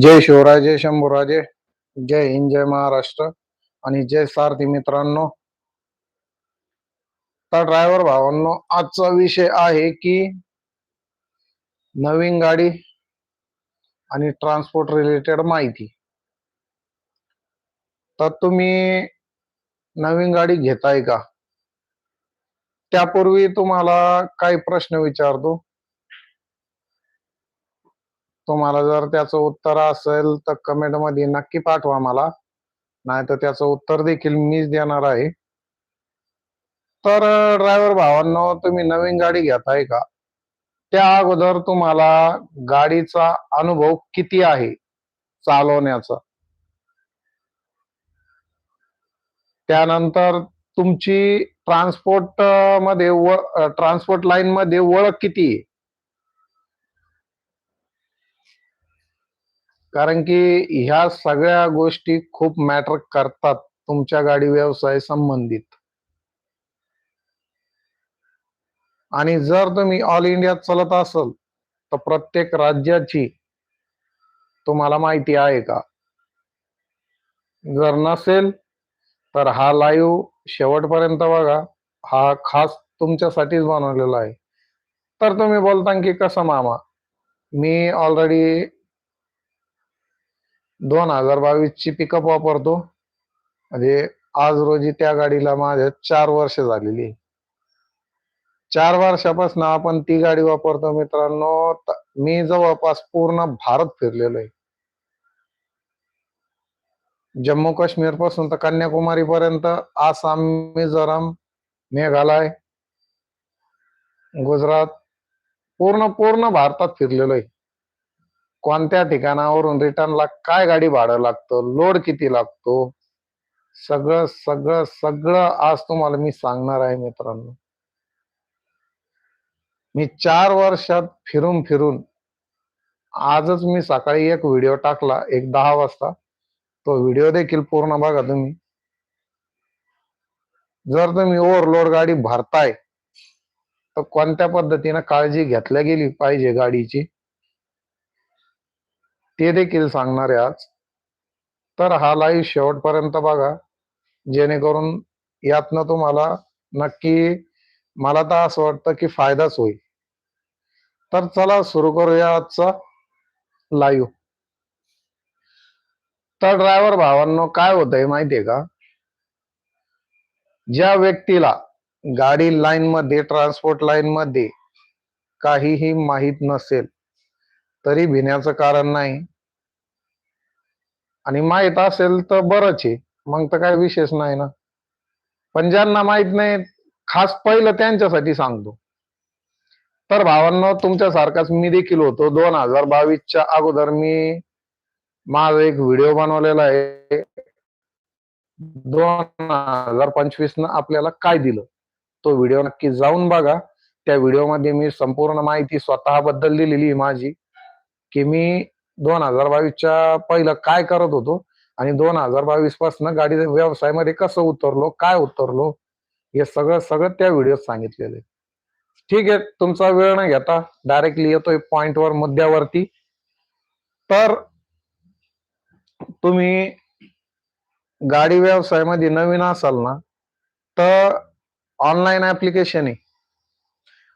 जय शिवराय जय शंभूराजे जय हिंद जय महाराष्ट्र आणि जय सारथी मित्रांनो. तर ड्रायव्हर भावांनो आजचा विषय आहे की नवीन गाडी आणि ट्रान्सपोर्ट रिलेटेड माहिती. तर तुम्ही नवीन गाडी घेताय का? त्यापूर्वी तुम्हाला काही प्रश्न विचारतो. तुम्हाला जर त्याचं उत्तर असेल तर कमेंटमध्ये नक्की पाठवा मला. नाही तर त्याचं उत्तर देखील मीच देणार आहे. तर ड्रायव्हर भावांनो तुम्ही नवीन गाडी घेताय का? त्या अगोदर तुम्हाला गाडीचा अनुभव किती आहे? चालवण्याचा. त्यानंतर तुमची ट्रान्सपोर्टमध्ये ट्रान्सपोर्ट लाईन मध्ये ओळख किती आहे? कारण की ह्या सगळ्या गोष्टी खूप मॅटर करतात तुमच्या गाडी व्यवसाय संबंधित. आणि जर तुम्ही ऑल इंडियात चालत असाल तर प्रत्येक राज्याची तुम्हाला माहिती आहे का? जर नसेल तर हा लाईव्ह शेवटपर्यंत बघा. हा खास तुमच्यासाठीच बनवलेला आहे. तर तुम्ही बोलता की कसं मामा? मी ऑलरेडी दोन हजार बावीस ची पिकअप वापरतो. म्हणजे आज रोजी त्या गाडीला माझ्या चार वर्ष झालेली आहे. चार वर्षापासून आपण ती गाडी वापरतो मित्रांनो. मी जवळपास पूर्ण भारत फिरलेलो आहे. जम्मू काश्मीरपासून तर कन्याकुमारी पर्यंत आसाम मिझोराम मेघालय गुजरात पूर्ण पूर्ण भारतात फिरलेलो आहे. कोणत्या ठिकाणावरून रिटर्नला काय गाडी भाडं लागतं लोड किती लागतो? सगळं सगळं सगळं आज तुम्हाला मी सांगणार आहे मित्रांनो. मी चार वर्षात फिरून फिरून आजच मी सकाळी एक व्हिडिओ टाकला एक दहा वाजता. तो व्हिडिओ देखील पूर्ण बघा तुम्ही. जर तुम्ही ओव्हरलोड गाडी भरताय तर कोणत्या पद्धतीने काळजी घेतल्या गेली पाहिजे गाडीची? ते देखील सांगणार आहे आज. तर हा लाईव्ह शेवटपर्यंत बघा. जेणेकरून यातनं तुम्हाला नक्की मला तर असं वाटतं की फायदाच होईल. तर चला सुरू करूया आजचा लाईव्ह तर ड्रायव्हर भावांनो काय होतंय माहितीये का? ज्या व्यक्तीला गाडी लाईन मध्ये ट्रान्सपोर्ट लाईन मध्ये काहीही माहीत नसेल तरी भिण्याचं कारण नाही. आणि माहीत असेल तर बरंच आहे. मग तर काय विशेष नाही ना. पण ज्यांना माहीत नाही खास पहिलं त्यांच्यासाठी सांगतो. तर भावांनो तुमच्यासारखाच मी देखील होतो. दोन हजार बावीसच्या अगोदर मी माझा एक व्हिडिओ बनवलेला आहे. दोन हजार पंचवीस न आपल्याला काय दिलं? तो व्हिडिओ नक्की जाऊन बघा. त्या व्हिडिओमध्ये मी संपूर्ण माहिती स्वतःबद्दल दिलेली आहे माझी. की मी दोन हजार बावीसच्या पहिलं काय करत होतो आणि दोन हजार बावीसपासून गाडी व्यवसायामध्ये कसं उतरलो काय उतरलो हे सगळं सगळं त्या व्हिडिओत सांगितलेलं. आहे ठीक आहे तुमचा वेळ न घेता डायरेक्टली येतोय पॉइंटवर वर मुद्द्यावरती तर तुम्ही गाडी व्यवसायामध्ये नवीन असाल ना तर ऑनलाईन ऍप्लिकेशन आहे.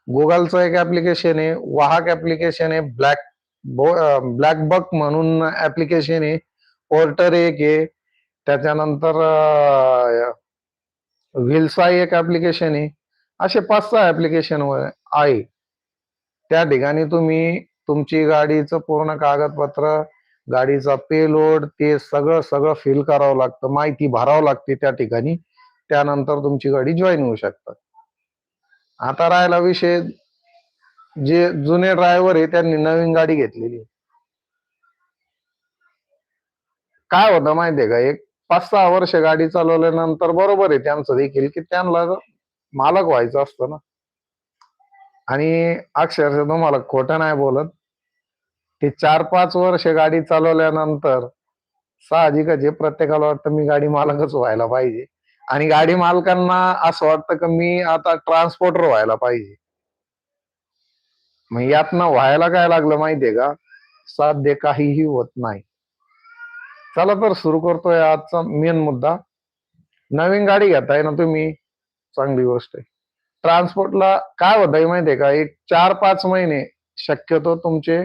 गुगलचं एक ऍप्लिकेशन आहे वाहक ऍप्लिकेशन आहे ब्लॅक ब्लॅक बक म्हणून ऍप्लिकेशन आहे. पोर्टर एक आहे. त्याच्यानंतर व्हिलसाई एक ऍप्लिकेशन आहे. असे पाच सहा ऍप्लिकेशन आहे. त्या ठिकाणी तुम्ही तुमची गाडीचं पूर्ण कागदपत्र गाडीचा पेलोड ते सगळं सगळं फिल करावं लागतं. माहिती भरावं लागते त्या ठिकाणी. त्यानंतर तुमची गाडी जॉईन होऊ शकतात. आता राहिला विषय जे जुने ड्रायव्हर आहे त्यांनी नवीन गाडी घेतलेली. काय होतं माहितीये का? एक पाच सहा वर्ष गाडी चालवल्यानंतर बरोबर आहे त्यांचं देखील की त्यांना मालक व्हायचं असतं ना. आणि अक्षरशः तुम्हाला खोटं नाही बोलत ते चार पाच वर्ष गाडी चालवल्यानंतर साहजिकच प्रत्येकाला वाटतं मी गाडी मालकच व्हायला पाहिजे. आणि गाडी मालकांना असं वाटतं की मी आता ट्रान्सपोर्टर व्हायला पाहिजे. मग यातनं व्हायला काय लागलं माहितीये का? साध्य काहीही होत नाही. चला तर सुरू करतोय आजचा मेन मुद्दा. नवीन गाडी घेताय ना तुम्ही? चांगली गोष्ट आहे. ट्रान्सपोर्टला काय होतंय माहितीये का? एक चार पाच महिने शक्यतो तुमचे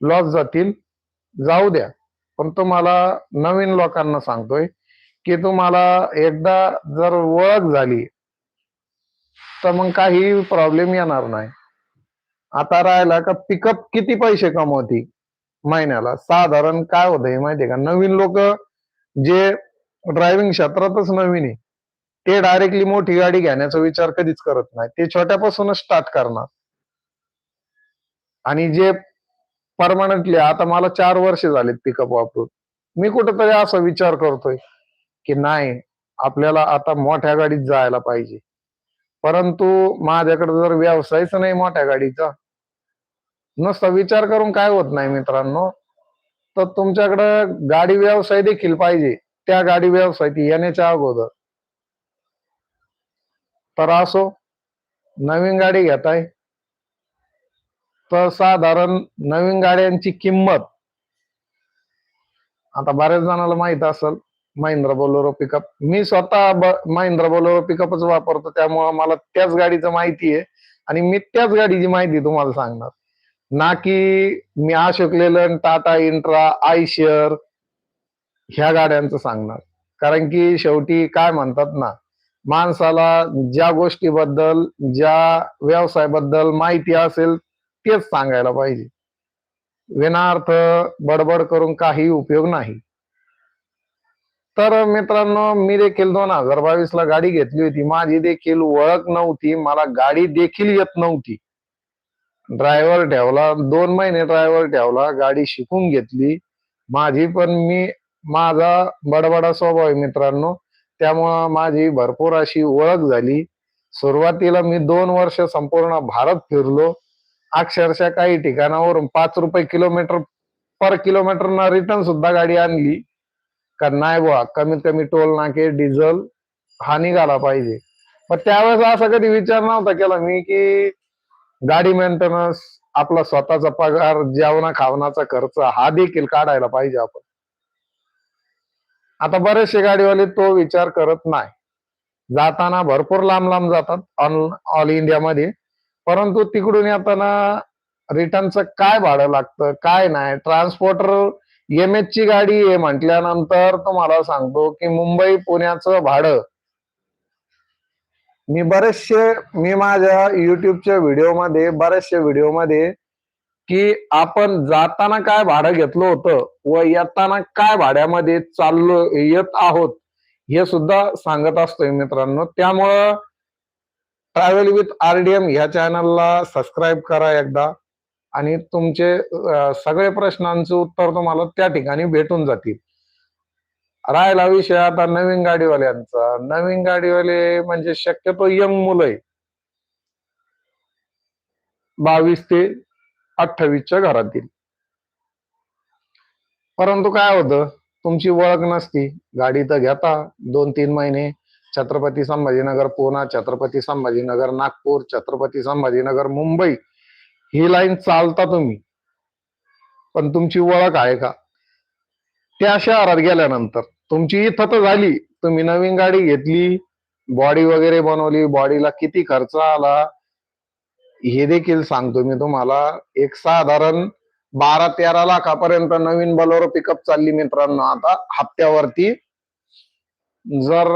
लॉस जातील. जाऊ द्या. पण तुम्हाला नवीन लोकांना सांगतोय की तुम्हाला एकदा जर ओळख झाली तर मग काही प्रॉब्लेम येणार नाही. आता राहिला का पिकअप किती पैसे कमवती? महिन्याला. साधारण काय होतंय माहितीये का? नवीन लोक जे ड्रायव्हिंग क्षेत्रातच नवीन आहे ते डायरेक्टली मोठी गाडी घेण्याचा विचार कधीच करत नाही. ते छोट्यापासूनच स्टार्ट करणार. आणि जे परमनंटली आता मला चार वर्ष झालेत पिकअप वापरून. मी कुठेतरी असा विचार करतोय की नाही आपल्याला आता मोठ्या गाडीत जायला पाहिजे. परंतु माझ्याकडे जर व्यवसायच नाही मोठ्या गाडीचा नुसता विचार करून काय होत नाही मित्रांनो? तर तुमच्याकडं गाडी व्यवसाय देखील पाहिजे. त्या गाडी व्यवसाय ती येण्याच्या अगोदर. तर असो नवीन गाडी घेताय तर साधारण नवीन गाड्यांची किंमत आता बऱ्याच जणाला माहीत असेल महिंद्रा बोलोरो पिकअप मी स्वतः महिंद्रा बोलोरो पिकअपच वापरतो त्यामुळं मला त्याच गाडीचं माहिती आहे. आणि मी त्याच गाडीची माहिती तुम्हाला सांगणार. ना की मी अशोक लेलन टाटा इंट्रा आयशर ह्या गाड्यांचं सांगणार. कारण की शेवटी काय म्हणतात ना माणसाला ज्या गोष्टीबद्दल ज्या व्यवसायाबद्दल माहिती असेल तेच सांगायला पाहिजे. विनार्थ बडबड करून काही उपयोग नाही. तर मित्रांनो मी देखील दोन हजार बावीस ला गाडी घेतली होती. माझी देखील ओळख नव्हती. मला गाडी देखील येत नव्हती. ड्रायव्हर ठेवला. दोन महिने ड्रायव्हर ठेवला. गाडी शिकून घेतली. माझी पण मी माझा बडबडा स्वभाव आहे मित्रांनो. त्यामुळं माझी भरपूर अशी ओळख झाली. सुरुवातीला मी दोन वर्ष संपूर्ण भारत फिरलो. अक्षरशः काही ठिकाणावरून पाच रुपये किलोमीटर पर किलोमीटर रिटर्न सुद्धा गाडी आणली. का नाही बुवा कमीत कमी टोल नाके डिझेल हा निघाला पाहिजे. पण त्यावेळेस असा कधी विचार नव्हता केला मी की गाडी मेंटेनन्स आपला स्वतःचा पगार जेवणा खावणाचा खर्च हा देखील काढायला पाहिजे आपण. आता बरेचसे गाडीवाले तो विचार करत नाही. जाताना भरपूर लांब लांब जातात ऑल ऑल इंडियामध्ये. परंतु तिकडून येताना रिटर्नचं काय भाडं लागतं काय नाही. ट्रान्सपोर्टर एम एच ची गाडी आहे म्हटल्यानंतर तुम्हाला सांगतो की मुंबई पुण्याचं भाडं. मी बरेचसे मी माझ्या युट्यूबच्या व्हिडिओमध्ये बरेचशे व्हिडिओमध्ये की आपण जाताना काय भाडं घेतलं होतं व येताना काय भाड्यामध्ये चाललो येत आहोत हे सुद्धा सांगत असतोय मित्रांनो. त्यामुळं ट्रॅव्हल विथ आरडीएम ह्या चॅनलला सबस्क्राईब करा एकदा. आणि तुमचे सगळे प्रश्नांचं उत्तर तुम्हाला त्या ठिकाणी भेटून जातील. राहिला विषय आता नवीन गाडीवाल्यांचा. नवीन गाडीवाले म्हणजे शक्यतो यंग मुलं आहे बावीस ते अठ्ठावीसच्या घरातील. परंतु काय होतं तुमची ओळख नसती. गाडी तर घेता दोन तीन महिने. छत्रपती संभाजीनगर पुणा छत्रपती संभाजीनगर नागपूर छत्रपती संभाजीनगर मुंबई. ही लाईन चालता तुम्ही. पण तुमची ओळख आहे का? त्या शहरात गेल्यानंतर तुमची इथं तर झाली. तुम्ही नवीन गाडी घेतली बॉडी वगैरे बनवली बॉडीला किती खर्च आला? हे देखील सांगतो मी तुम्हाला. एक साधारण बारा तेरा लाखापर्यंत नवीन बलोरो पिकअप चालली मित्रांनो. आता हप्त्यावरती जर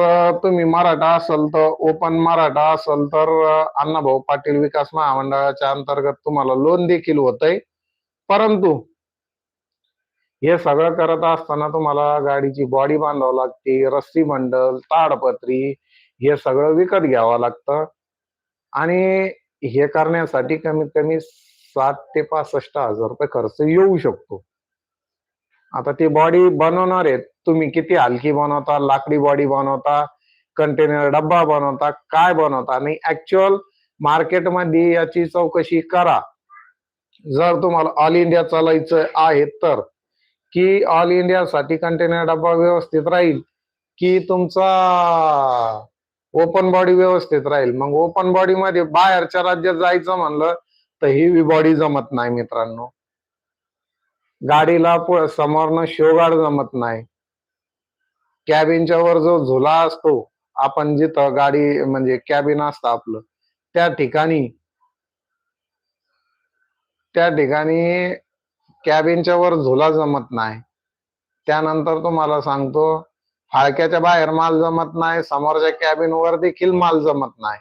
तुम्ही मराठा असाल तर ओपन मराठा असाल तर अण्णाभाऊ पाटील विकास महामंडळाच्या अंतर्गत तुम्हाला लोन देखील होतंय. परंतु हे सगळं करत असताना तुम्हाला गाडीची बॉडी बांधावं लागते रस्सी मंडल ताडपत्री हे सगळं विकत घ्यावं लागतं. आणि हे करण्यासाठी कमीत कमी सात ते पासष्ट हजार रुपये खर्च येऊ शकतो. आता ती बॉडी बनवणार आहेत. तुम्ही किती हलकी बनवता लाकडी बॉडी बनवता कंटेनर डब्बा बनवता काय बनवता? आणि ऍक्च्युअल मार्केटमध्ये याची चौकशी करा. जर तुम्हाला ऑल इंडिया चालायचं आहे तर की ऑल इंडियासाठी कंटेनर डब्बा व्यवस्थित राहील की तुमचा ओपन बॉडी व्यवस्थित राहील. मग ओपन बॉडी मध्ये बाहेरच्या राज्यात जायचं म्हणलं तर ही बॉडी जमत नाही मित्रांनो. गाडीला समोरनं शिवगाड जमत नाही. कॅबिनच्या वर जो झुला असतो आपण जिथं गाडी म्हणजे कॅबिन असतं आपलं त्या ठिकाणी त्या ठिकाणी कॅबिनच्या वर झुला जमत नाही. त्यानंतर तुम्हाला सांगतो फाळक्याच्या बाहेर माल जमत नाही समोरच्या कॅबिन वर देखील माल जमत नाही.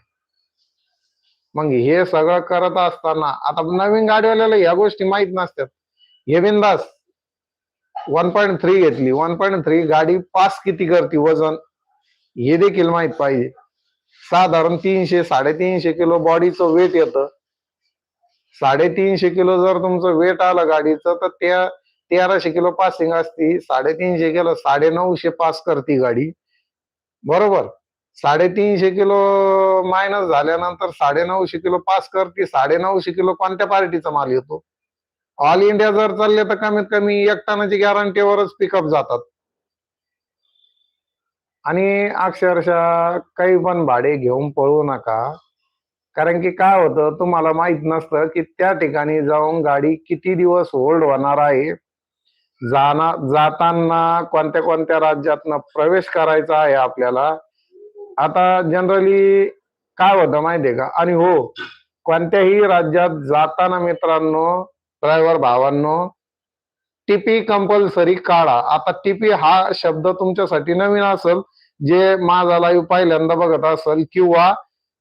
मग हे सगळं करत असताना आता नवीन गाडीवाल्याला या गोष्टी माहीत नसतात. हे बिनदास वन पॉईंट थ्री घेतली. वन पॉईंट थ्री गाडी पास किती करते वजन? हे देखील माहीत पाहिजे. साधारण तीनशे साडेतीनशे किलो बॉडीचं वेट येतं. साडेतीनशे किलो जर तुमचं वेट आलं गाडीचं तर त्या तेराशे किलो पासिंग असती. साडेतीनशे किलो साडे नऊशे पास करती गाडी. बरोबर? साडेतीनशे किलो मायनस झाल्यानंतर साडे नऊशे किलो पास करते. साडे नऊशे किलो कोणत्या पार्टीचा माल येतो? ऑल इंडिया जर चालले तर कमीत कमी एक टनाची गॅरंटीवरच पिकअप जातात. आणि अक्षरशः काही पण भाडे घेऊन पळू नका. कारण की काय होतं तुम्हाला माहीत नसतं की त्या ठिकाणी जाऊन गाडी किती दिवस होल्ड होणार आहे. जाना जाताना कोणत्या कोणत्या राज्यातनं प्रवेश करायचा आहे आपल्याला. आता जनरली काय होतं माहितीये का? आणि हो कोणत्याही राज्यात जाताना मित्रांनो ड्रायव्हर भावांनो टीपी कंपल्सरी काढा आता टीपी हा शब्द तुमच्यासाठी नवीन असेल जे माझा लाईव्ह पहिल्यांदा बघत असेल किंवा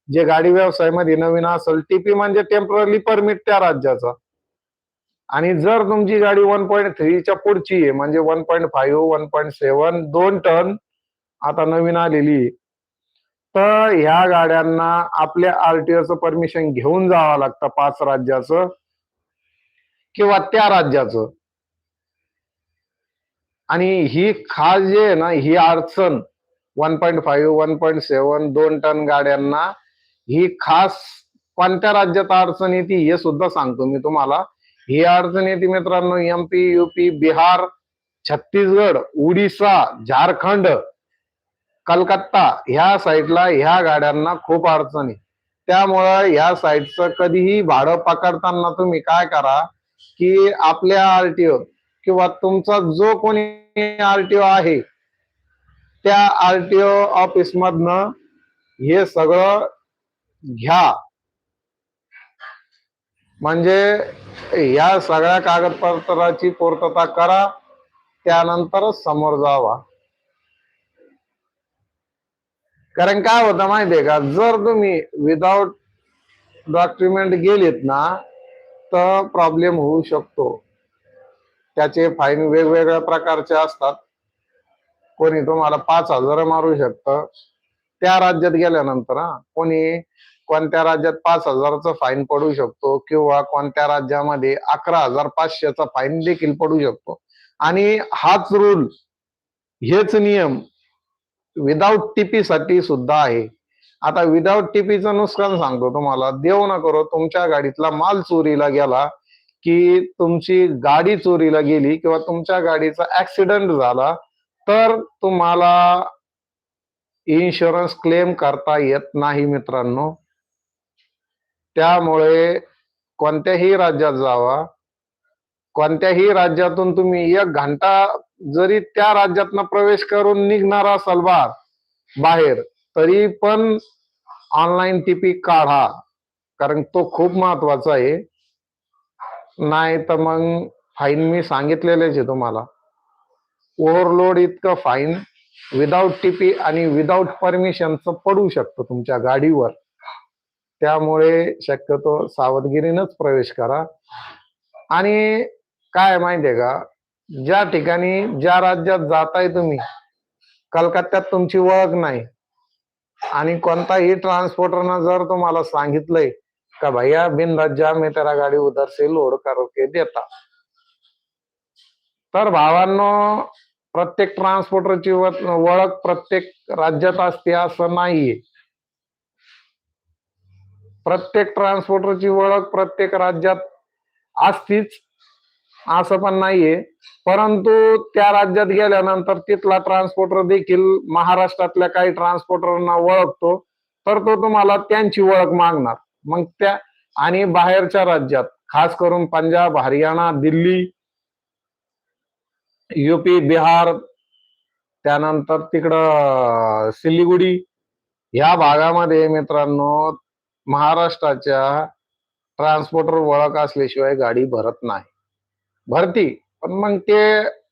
जे गाडी व्यवसायामध्ये नवीन असेल टीपी म्हणजे टेंपररी परमिट त्या राज्याचा आणि जर तुमची गाडी वन पॉईंट थ्रीच्या पुढची आहे म्हणजे one point five one point seven दोन टन आता नवीन आलेली आहे. तर ह्या गाड्यांना आपल्या आरटीओचं परमिशन घेऊन जावं लागतं पाच राज्याचं किंवा त्या राज्याचं. आणि ही खास जे आहे ना ही अडचण one point five one point seven दोन टन गाड्यांना ही खास कोणत्या राज्यात अडचण येते हे सुद्धा सांगतो मी तुम्हाला. ही अडचण येते मित्रांनो एमपी युपी बिहार छत्तीसगड उडीसा झारखंड कलकत्ता ह्या साईडला ह्या गाड्यांना खूप अडचण आहे. त्यामुळं ह्या साईडचं कधीही भाडं पकडताना तुम्ही काय करा की आपल्या आरटीओ किंवा तुमचा जो कोणी आरटीओ आहे त्या आरटीओ ऑफिस मधनं हे सगळं घ्या. म्हणजे या सगळ्या कागदपत्राची पूर्तता करा त्यानंतरच समोर जावा. कारण काय होतं माहितीये का? जर तुम्ही विदाउट डॉक्युमेंट गेलीत ना प्रॉब्लेम होऊ शकतो. त्याचे फाईन वेगवेगळ्या प्रकारचे असतात. कोणी तुम्हाला पाच हजार मारू शकतं. त्या राज्यात गेल्यानंतर हा कोणी कोणत्या राज्यात पाच हजाराचा फाईन पडू शकतो किंवा कोणत्या राज्यामध्ये अकरा हजार पाचशेचा फाईन देखील पडू शकतो. आणि हाच रूल हेच नियम विदाउट टीपी साठी सुद्धा आहे. आता विदाउट टीपीचं नुकसान सांगतो तुम्हाला. देऊ न करो तुमच्या गाडीतला माल चोरीला गेला की तुमची गाडी चोरीला गेली किंवा तुमच्या गाडीचा ऍक्सिडेंट झाला तर तुम्हाला इन्शुरन्स क्लेम करता येत नाही मित्रांनो. त्यामुळे कोणत्याही राज्यात जावा. कोणत्याही राज्यातून तुम्ही एक घंटा जरी त्या राज्यातनं प्रवेश करून निघणार असाल बाहेर तरी पण ऑनलाईन टीपी काढा. कारण तो खूप महत्त्वाचा आहे. नाही तर मग फाईन मी सांगितलेलेच आहे तुम्हाला. ओव्हरलोड इतकं फाईन विदाउट टीपी आणि विदाउट परमिशनचं पडू शकतो तुमच्या गाडीवर. त्यामुळे शक्यतो सावधगिरीनंच प्रवेश करा. आणि काय माहितीये का? ज्या ठिकाणी ज्या राज्यात जाताय तुम्ही कलकत्त्यात तुमची ओळख नाही. आणि कोणताही ट्रान्सपोर्टरनं जर तुम्हाला सांगितलंय का भैया बिन रज्जा मी त्याला गाडी उधर से लोड करके देता. तर भावांनो प्रत्येक ट्रान्सपोर्टरची ओळख प्रत्येक राज्यात असते असं नाहीये. प्रत्येक ट्रान्सपोर्टरची ओळख प्रत्येक राज्यात असतीच. असं पण नाहीये. परंतु त्या राज्यात गेल्यानंतर तिथला ट्रान्सपोर्टर देखील महाराष्ट्रातल्या काही ट्रान्सपोर्टरना ओळखतो. तर तो तुम्हाला त्यांची ओळख मागणार. मग त्या आणि बाहेरच्या राज्यात खास करून पंजाब हरियाणा दिल्ली युपी बिहार त्यानंतर तिकडं सिलिगुडी या भागामध्ये मित्रांनो महाराष्ट्राच्या ट्रान्सपोर्टर ओळख असल्याशिवाय गाडी भरत नाही. भरती. पण मग ते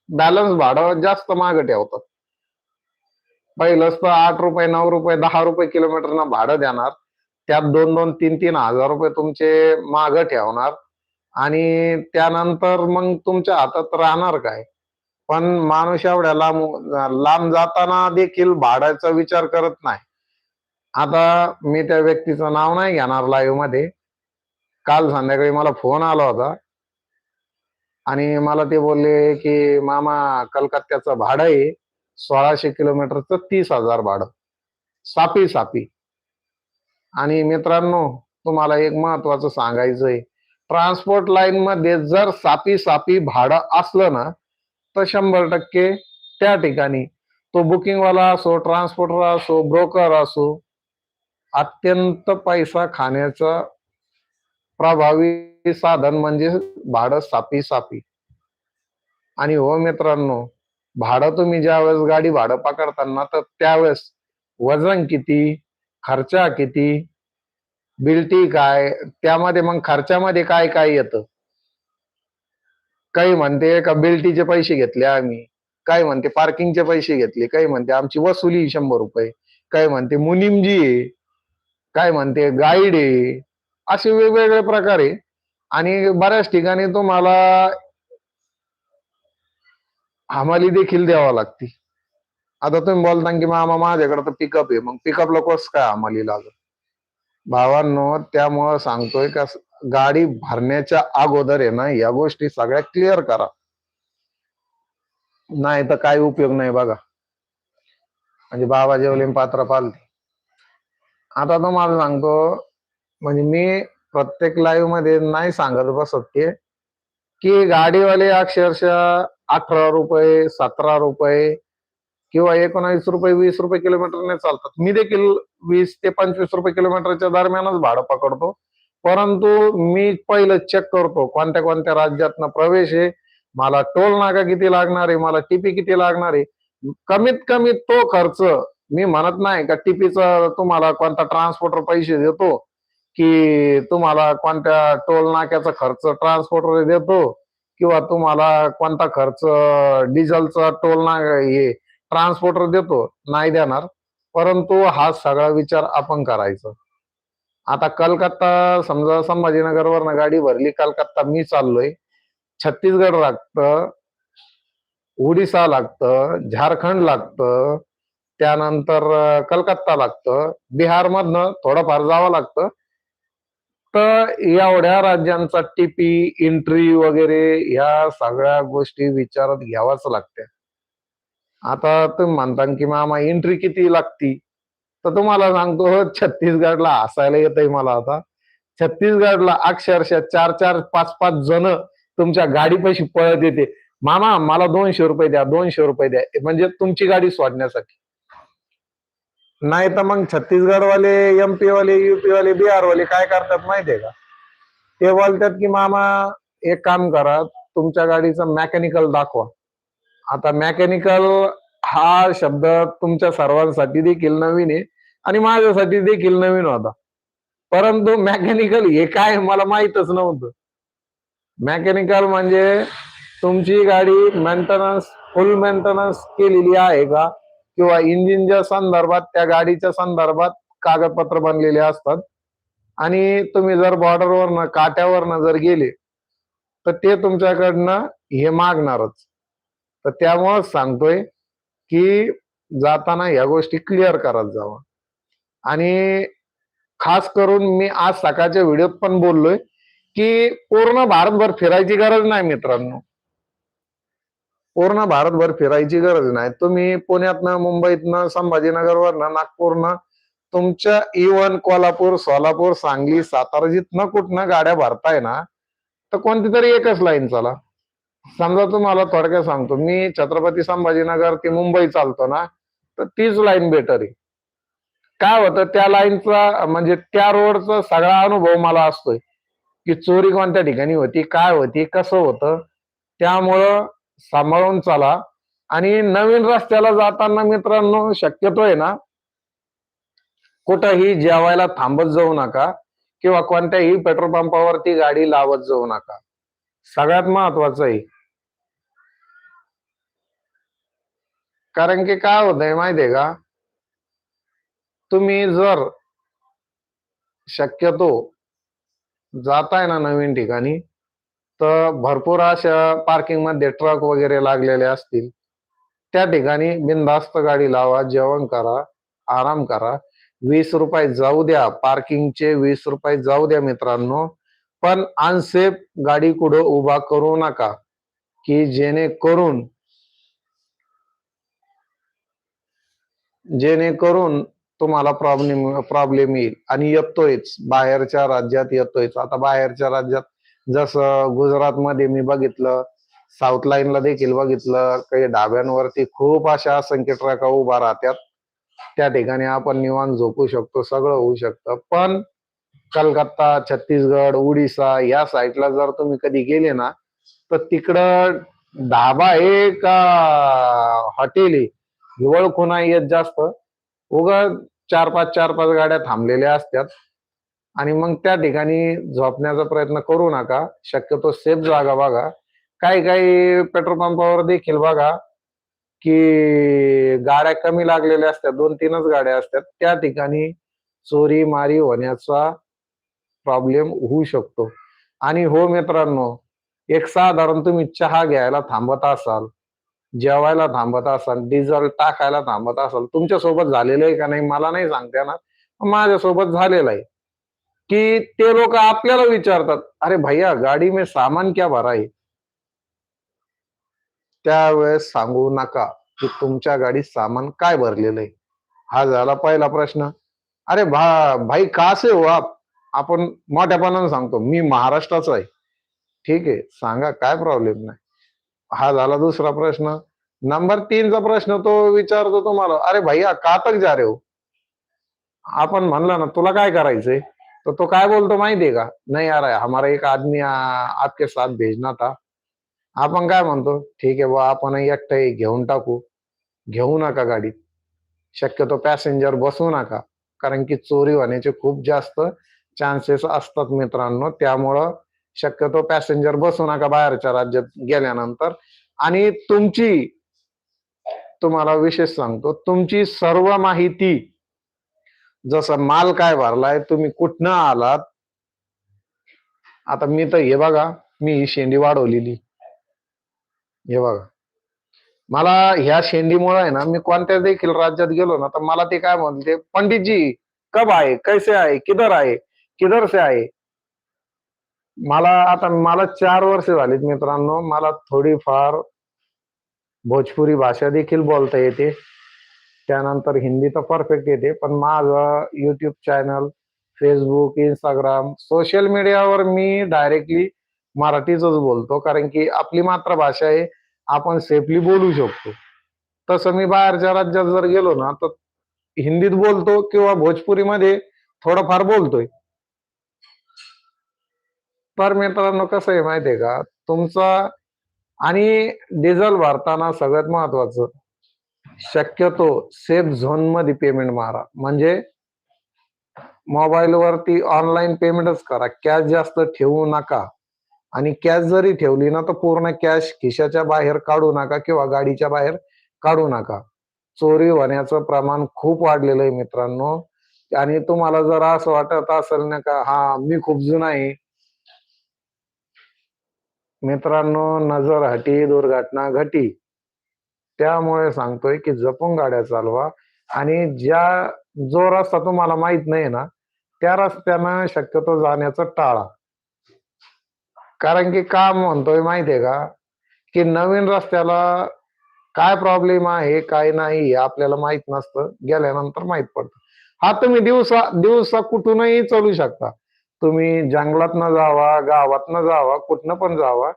बॅलन्स भाडं जास्त मागं ठेवतात. पहिलंच तर आठ रुपये नऊ रुपये दहा रुपये किलोमीटरनं भाडं देणार. त्यात दोन दोन तीन तीन हजार रुपये तुमचे मागं ठेवणार. आणि त्यानंतर मग तुमच्या हातात राहणार काय? पण माणूस एवढ्या लांब लांब जाताना देखील भाड्याचा विचार करत नाही. आता मी त्या व्यक्तीचं नाव नाही घेणार लाईव्हमध्ये. काल संध्याकाळी मला फोन आला होता. आणि मला ते बोलले की मामा कलकत्त्याचं भाडं आहे सोळाशे किलोमीटरचं तीस हजार भाडं. सापी सापी. आणि मित्रांनो तुम्हाला एक महत्वाचं सांगायचंय. ट्रान्सपोर्ट लाईन मध्ये जर सापी सापी भाडं असलं ना तर शंभर टक्के त्या ठिकाणी तो बुकिंग वाला असो ट्रान्सपोर्टर असो ब्रोकर असो अत्यंत पैसा खाण्याचा प्रभावी साधन म्हणजे भाडं सापी सापी. आणि हो मित्रांनो भाडं तुम्ही ज्यावेळेस गाडी भाडं पकडताना तर त्यावेळेस वजन किती खर्चा किती बिल्टी काय त्यामध्ये मग खर्चामध्ये काय काय येतं? काही म्हणते का बिल्टीचे पैसे घेतले आम्ही काय म्हणते पार्किंगचे पैसे घेतले काही म्हणते आमची वसुली शंभर रुपये काही म्हणते मुनिमजी आहे काय म्हणते गाईड आहे असे वेगवेगळे प्रकार आहे. आणि बऱ्याच ठिकाणी तुम्हाला हमाली देखील द्यावा लागते. आता तुम्ही बोलता की मामा माझ्याकडे तर पिकअप आहे. मग पिकअपला कस काय हमाली लागत भावांनो त्यामुळं सांगतोय का गाडी भरण्याच्या अगोदर आहे ना या गोष्टी सगळ्या क्लिअर करा. नाही तर काही उपयोग नाही बघा. म्हणजे बाबा जेवले पात्र पालते. आता तुम्हाला सांगतो म्हणजे मी प्रत्येक लाईव्हमध्ये नाही सांगत बसत ते की गाडीवाले अक्षरशः अठरा रुपये सतरा रुपये किंवा एकोणावीस रुपये वीस रुपये किलोमीटरने चालतात. मी देखील वीस ते पंचवीस रुपये किलोमीटरच्या दरम्यानच भाडं पकडतो. परंतु मी पहिलं चेक करतो कोणत्या कोणत्या राज्यातनं प्रवेश आहे मला टोल नाका किती लागणार आहे मला टीपी किती लागणार आहे. कमीत कमी तो खर्च मी म्हणत नाही का टीपीचा तुम्हाला कोणता ट्रान्सपोर्टर पैसे देतो की तुम्हाला कोणत्या टोल नाक्याचा खर्च ट्रान्सपोर्टर देतो किंवा तुम्हाला कोणता खर्च डिझेलचा टोल ना हे ट्रान्सपोर्टर देतो नाही देणार. परंतु हा सगळा विचार आपण करायचा. आता कलकत्ता समजा संभाजीनगरवरनं गाडी भरली कलकत्ता मी चाललोय. छत्तीसगड लागतं ओडिसा लागतं झारखंड लागतं त्यानंतर कलकत्ता लागतं बिहारमधनं थोडंफार जावं लागतं. फक्त एवढ्या राज्यांचा टीपी एंट्री वगैरे ह्या सगळ्या गोष्टी विचारात घ्यावाच लागत्या आता तुम्ही म्हणता की मामा एंट्री किती लागती? तर तुम्हाला सांगतो छत्तीसगडला हसायला येतंय मला आता. छत्तीसगडला अक्षरशः चार चार पाच पाच जण तुमच्या गाडीपाशी पळत येते. मामा मला दोनशे रुपये द्या दोनशे रुपये द्या. म्हणजे तुमची गाडी सोडण्यासाठी. नाही तर मग छत्तीसगड वाले एमपी वाले युपी वाले बिहार वाले काय करतात माहितीये का? ते बोलतात की मामा एक काम करा तुमच्या गाडीचं मेकॅनिकल दाखवा. आता मेकॅनिकल हा शब्द तुमच्या सर्वांसाठी देखील नवीन आहे आणि माझ्यासाठी देखील नवीन होता. परंतु मेकॅनिकल हे काय मला माहीतच नव्हतं. मेकॅनिकल म्हणजे तुमची गाडी मेंटेनन्स फुल मेंटेनन्स केलेली आहे का? किंवा इंजिनच्या संदर्भात त्या गाडीच्या संदर्भात कागदपत्र बनलेले असतात. आणि तुम्ही जर बॉर्डरवरनं काट्यावरनं जर गेले तर ते तुमच्याकडनं हे मागणारच. तर त्यामुळं सांगतोय की जाताना या गोष्टी क्लिअर करत जावं. आणि खास करून मी आज सकाळच्या व्हिडिओत पण बोललोय की पूर्ण भारतभर फिरायची गरज नाही मित्रांनो. पूर्ण भारतभर फिरायची गरज नाही. तुम्ही पुण्यातनं मुंबईतनं संभाजीनगरवरनं नागपूरनं तुमच्या इवन कोल्हापूर सोलापूर सांगली सातारा जिथनं कुठनं गाड्या भरताय ना तर कोणती तरी एकच लाईन चला. समजा तुम्हाला थोडक्यात सांगतो मी छत्रपती संभाजीनगर ते मुंबई चालतो ना तर तीच लाईन बेटर आहे. काय होतं त्या लाईनचा म्हणजे त्या रोडचा सगळा अनुभव मला असतोय की चोरी कोणत्या ठिकाणी होती काय होती कसं होतं त्यामुळं सांभाळून चाला. आणि नवीन रस्त्याला जाताना मित्रांनो शक्यतो आहे ना कुठंही जेवायला थांबत जाऊ नका किंवा कोणत्याही पेट्रोल पंपावरती गाडी लावत जाऊ नका. सगळ्यात महत्वाचं आहे. कारण की काय होतंय माहितीये का? तुम्ही जर शक्यतो जाताय ना नवीन ठिकाणी तर भरपूर अशा पार्किंगमध्ये ट्रक वगैरे लागलेले असतील. त्या ठिकाणी बिनधास्त गाडी लावा जेवण करा आराम करा. वीस रुपये जाऊ द्या पार्किंगचे वीस रुपये जाऊ द्या मित्रांनो. पण अनसेफ गाडी कुठं उभा करू नका की जेणेकरून जेणेकरून तुम्हाला प्रॉब्लेम प्रॉब्लेम येईल. आणि येतोयच. बाहेरच्या राज्यात येतोयच. आता बाहेरच्या राज्यात जसं गुजरातमध्ये मी बघितलं साऊथ लाईनला देखील बघितलं काही ढाब्यांवरती खूप अशा असंख्य ट्रका उभा राहतात. त्या ठिकाणी आपण निवांत झोपू शकतो सगळं होऊ शकतं. पण कलकत्ता छत्तीसगड उडीसा या साईडला जर तुम्ही कधी गेले ना तर तिकडं ढाबा आहे का हॉटेल आहे. ओळखू नाही येत जास्त. उग चार पाच चार पाच गाड्या थांबलेल्या असतात. आणि मग त्या ठिकाणी झोपण्याचा प्रयत्न करू नका. शक्यतो सेफ जागा बघा. काही काही पेट्रोल पंपावर देखील बघा की गाड्या कमी लागलेल्या असतात. दोन तीनच गाड्या असतात. त्या ठिकाणी चोरी मारी होण्याचा प्रॉब्लेम होऊ शकतो. आणि हो मित्रांनो एक साधारण तुम्ही चहा घ्यायला थांबत असाल जेवायला थांबत असाल डिझेल टाकायला थांबत असाल तुमच्यासोबत झालेलं आहे का नाही मला नाही सांगता येणार. माझ्यासोबत झालेलं आहे. की ते लोक आपल्याला विचारतात अरे भैया गाडी में सामान क्या भरा आहे त्यावेळेस सांगू नका की तुमच्या गाडीत सामान काय भरलेलं आहे. हा झाला पहिला प्रश्न. अरे भा भाई का से हो आप? आपण मोठ्यापणानं सांगतो मी महाराष्ट्राचा आहे. ठीक आहे सांगा काय प्रॉब्लेम नाही. हा झाला दुसरा प्रश्न. नंबर तीनचा प्रश्न तो विचारतो तुम्हाला अरे भैया का तक जा रे हो? आपण म्हणलं ना तुला काय करायचंय? तर तो काय बोलतो माहितीये का? नाही यार हमारा एक आदमी आपके साथ भेजना था. आपण काय म्हणतो? ठीक आहे बा आपण एकटं घेऊन टाकू. घेऊ नका गाडीत. शक्यतो पॅसेंजर बसवू नका. कारण की चोरी होण्याचे खूप जास्त चान्सेस असतात मित्रांनो. त्यामुळं शक्यतो पॅसेंजर बसू नका बाहेरच्या राज्यात गेल्यानंतर. आणि तुमची तुम्हाला विशेष सांगतो तुमची सर्व माहिती जसा माल काय भरलाय तुम्ही कुठनं आलात? आता मी तर हे बघा मी ही शेंडी वाढवलेली. हे बघा. मला ह्या शेंडीमुळे आहे ना मी कोणत्या देखील राज्यात गेलो ना तर मला ते काय म्हणते पंडितजी कब आहे कैसे आहे किधर आहे किधर से आहे मला आता मला चार वर्ष झालीत मित्रांनो मला थोडीफार भोजपुरी भाषा देखील बोलता येते. त्यानंतर हिंदी तर परफेक्ट येते पण माझं YouTube channel Facebook Instagram social मीडियावर मी डायरेक्टली मराठीच बोलतो. कारण की आपली मातृभाषा आहे आपण सेफली बोलू शकतो. तसं मी बाहेरच्या राज्यात जर गेलो ना तर हिंदीत बोलतो किंवा भोजपुरीमध्ये थोडंफार बोलतोय. तर मित्रांनो कसं आहे माहितीये का? तुमचा आणि डिझेल भरताना सगळ्यात महत्वाचं शक्यतो सेफ झोनमध्ये पेमेंट मारा. म्हणजे मोबाईल वरती ऑनलाईन पेमेंटच करा. कॅश जास्त ठेवू नका. आणि कॅश जरी ठेवली ना तर पूर्ण कॅश खिशाच्या बाहेर काढू नका किंवा गाडीच्या बाहेर काढू नका. चोरी होण्याचं प्रमाण खूप वाढलेलं आहे मित्रांनो. आणि तुम्हाला जर असं वाटत असेल ना का हा मी खूप जुना आहे. मित्रांनो नजर हटी दुर्घटना घटी. त्यामुळे सांगतोय की जपून गाड्या चालवा. आणि ज्या जो रस्ता तुम्हाला माहीत नाही ना त्या रस्त्यानं शक्यतो जाण्याचं टाळा. कारण की का म्हणतोय माहितीये का? की नवीन रस्त्याला काय प्रॉब्लेम आहे काय नाही आपल्याला माहीत नसतं. गेल्यानंतर माहीत पडतं. हा तुम्ही दिवसा दिवसा कुठूनही चालू शकता. तुम्ही जंगलात न जावा गावात न जावा कुठनं पण जावा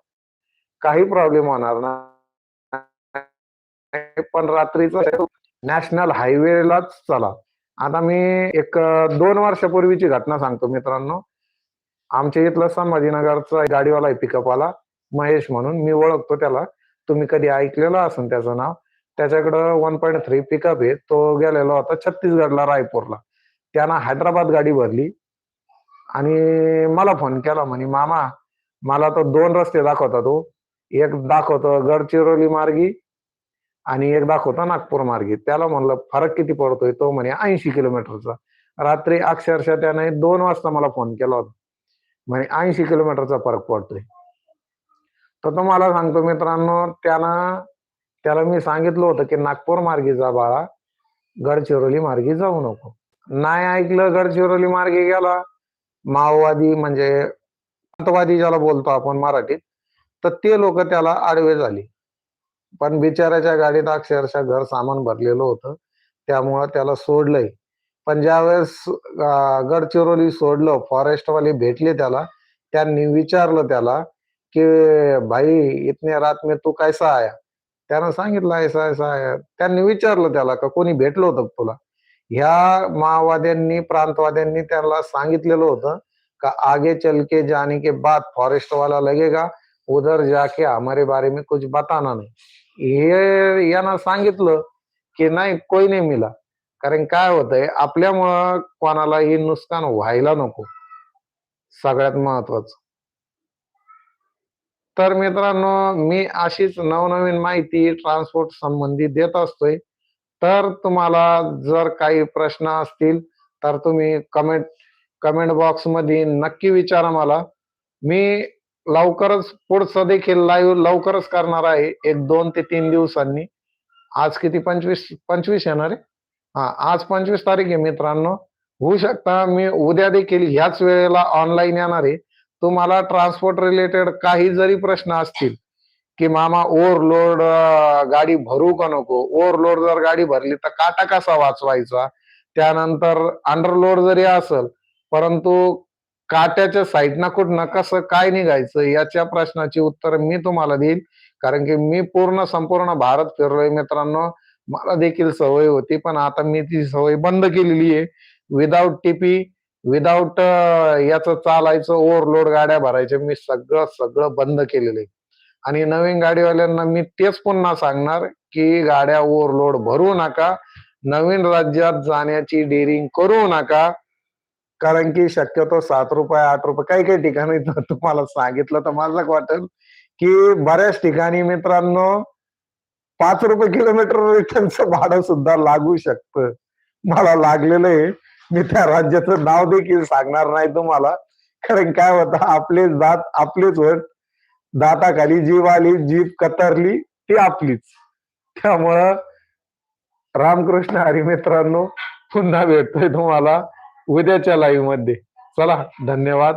काही प्रॉब्लेम होणार नाही पण रात्रीचा नॅशनल हायवेलाच चला. आता मी एक दोन वर्षापूर्वीची घटना सांगतो मित्रांनो. आमच्या इथलं संभाजीनगरचा गाडीवाला आहे पिकअपवाला महेश म्हणून. मी ओळखतो त्याला. तुम्ही कधी ऐकलेलं असेल त्याचं नाव. त्याच्याकडं वन पॉईंट थ्री पिकअप आहे. तो गेलेला होता छत्तीसगडला रायपूरला. त्यानं हैदराबाद गाडी भरली. आणि मला फोन केला म्हणे मामा मला तो दोन रस्ते दाखवता तो. एक दाखवतो गडचिरोली मार्गी आणि एक दाखवता नागपूर मार्गी. त्याला म्हणलं फरक किती पडतोय? तो म्हणे ऐंशी किलोमीटरचा. रात्री अक्षरशः त्याने दोन वाजता मला फोन केला होता. म्हणे ऐंशी किलोमीटरचा फरक पडतोय. तर तो मला सांगतो मित्रांनो त्यानं त्याला मी सांगितलं होतं की नागपूर मार्गी जा बाळा. गडचिरोली मार्गी जाऊ नको. नाही ऐकलं गडचिरोली मार्गे गेला. माओवादी म्हणजे अंतवादी ज्याला बोलतो आपण मराठीत तर ते लोक त्याला आडवे झाले. पण बिचाऱ्याच्या गाडीत अक्षरशः घर सामान भरलेलं होतं. त्यामुळं त्याला सोडलंय. पण ज्यावेळेस अं, गडचिरोली सोडलं फॉरेस्टवाली भेटले त्याला त्यांनी विचारलं त्याला की भाई इतने रात में तू कैसा आया? त्यानं सांगितलं ऐसा ऐसा आया. त्यांनी विचारलं त्याला का कोणी भेटलं होतं तुला? ह्या माओवाद्यांनी प्रांतवाद्यांनी त्याला सांगितलेलं होतं का आगे चल के जाने के बाद फॉरेस्ट वाला लगेगा उधर जाके हमारे बारे में कुछ बताना नहीं. हे यांना सांगितलं की नाही कोई नाही मिला. कारण काय होतंय आपल्यामुळं कोणालाही नुकसान व्हायला नको. सगळ्यात महत्वाचं. तर मित्रांनो मी अशीच नवनवीन माहिती ट्रान्सपोर्ट संबंधी देत असतोय. तर तुम्हाला जर काही प्रश्न असतील तर तुम्ही कमेंट कमेंट बॉक्समध्ये नक्की विचारा मला. मी लवकरच पुढचं देखील लाईव्ह लवकरच करणार आहे. एक दोन ते तीन दिवसांनी. आज किती? पंचवीस पंचवीस येणार आहे? हा आज पंचवीस तारीख आहे मित्रांनो. होऊ शकता मी उद्या देखील ह्याच वेळेला ऑनलाईन येणार आहे. तुम्हाला ट्रान्सपोर्ट रिलेटेड काही जरी प्रश्न असतील की मामा ओव्हरलोड गाडी भरू का नको? ओव्हरलोड जर गाडी भरली तर काटा कसा वाचवायचा? त्यानंतर अंडरलोड जरी असेल परंतु काट्याच्या साईडनं कुठं कसं काय निघायचं याच्या प्रश्नाची उत्तर मी तुम्हाला देईल कारण की मी पूर्ण संपूर्ण भारत फिरलोय मित्रांनो. मला देखील सवय होती पण आता मी ती सवय बंद केलेली आहे. विदाऊट टीपी विदाऊट याचं चालायचं ओव्हरलोड गाड्या भरायच्या मी सगळं सगळं बंद केलेलं आहे. आणि नवीन गाडीवाल्यांना मी तेच पुन्हा सांगणार की गाड्या ओव्हरलोड भरू नका. नवीन राज्यात जाण्याची डेअरिंग करू नका. कारण की शक्यतो सात रुपये आठ रुपये काही काही ठिकाणी तुम्हाला सांगितलं तर माझं वाटेल की बऱ्याच ठिकाणी मित्रांनो पाच रुपये किलोमीटर रिटर्नचं भाडं सुद्धा लागू शकतं. मला लागलेलं आहे. मी त्या राज्याचं नाव देखील सांगणार नाही तुम्हाला. कारण काय होतं आपले दात आपलेच वट दाताखाली जीव आली जीभ कतरली ती आपलीच. त्यामुळं रामकृष्ण हरी मित्रांनो पुन्हा भेटतोय तुम्हाला. उद्याच्या लाईव्हमध्ये. चला धन्यवाद.